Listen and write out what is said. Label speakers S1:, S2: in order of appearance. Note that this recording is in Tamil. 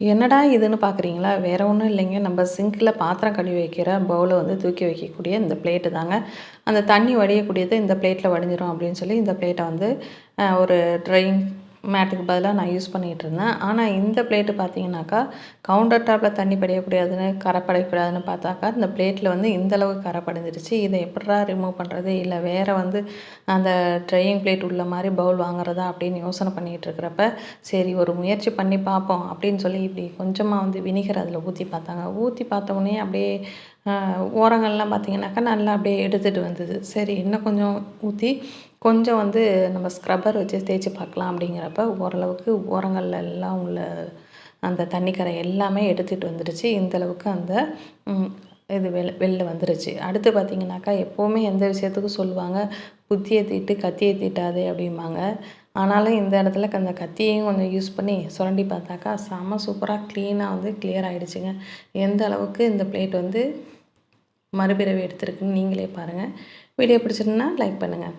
S1: என்னடா இதுன்னு பார்க்குறீங்களா வேறு ஒன்றும் இல்லைங்க. நம்ம சிங்கில் பாத்திரம் கழுவி வைக்கிற பவுலை வந்து தூக்கி வைக்கக்கூடிய இந்த பிளேட்டு தாங்க. அந்த தண்ணி வடியக்கூடியது இந்த பிளேட்டில் வடிஞ்சிரும் அப்படின்னு சொல்லி இந்த பிளேட்டை வந்து ஒரு ட்ரையிங் மேட்டுக்கு பதிலாக நான் யூஸ் பண்ணிகிட்டு இருந்தேன் ஆனால் இந்த பிளேட்டு பார்த்தீங்கன்னாக்கா கவுண்டர் டாப்பில் தண்ணி படையக்கூடாதுன்னு கரை படையக்கூடாதுன்னு பார்த்தாக்கா இந்த பிளேட்டில் வந்து இந்தளவு கரை படிஞ்சிருச்சு. இதை எப்படா ரிமூவ் பண்ணுறது இல்லை வேறு வந்து அந்த ட்ரையிங் பிளேட் உள்ள மாதிரி பவுல் வாங்குறதா அப்படின்னு யோசனை பண்ணிகிட்டு இருக்கிறப்ப சரி ஒரு முயற்சி பண்ணி பார்ப்போம் அப்படின்னு சொல்லி இப்படி கொஞ்சமாக வந்து வினிகர் அதில் ஊற்றி பார்த்தாங்க. ஊற்றி பார்த்தோன்னே அப்படியே ஓரங்கள்லாம் பார்த்திங்கனாக்கா நல்லா அப்படியே எடுத்துகிட்டு வந்தது. சரி இன்னும் கொஞ்சம் ஊற்றி கொஞ்சம் வந்து நம்ம ஸ்க்ரப்பர் வச்சு தேய்ச்சி பார்க்கலாம் அப்படிங்கிறப்ப ஓரளவுக்கு ஓரங்கள்ல எல்லாம் உள்ள அந்த தண்ணிக்கரை எல்லாமே எடுத்துகிட்டு வந்துடுச்சு இந்தளவுக்கு அந்த இது வெளி வெளில வந்துருச்சு. அடுத்து பார்த்திங்கனாக்கா எப்போவுமே எந்த விஷயத்துக்கும் சொல்லுவாங்க புத்தியை தீட்டு கத்தியை தீட்டாதே அப்படிம்பாங்க. ஆனாலும் இந்த இடத்துல அந்த கத்தியையும் கொஞ்சம் யூஸ் பண்ணி சுரண்டி பார்த்தாக்கா செம்ம சூப்பராக க்ளீனாக வந்து கிளியர் ஆகிடுச்சுங்க எந்த அளவுக்கு இந்த பிளேட் வந்து மறுபிறவி எடுத்திருக்குன்னு நீங்களே பாருங்கள் வீடியோ பிடிச்சிருந்தா லைக் பண்ணுங்கள்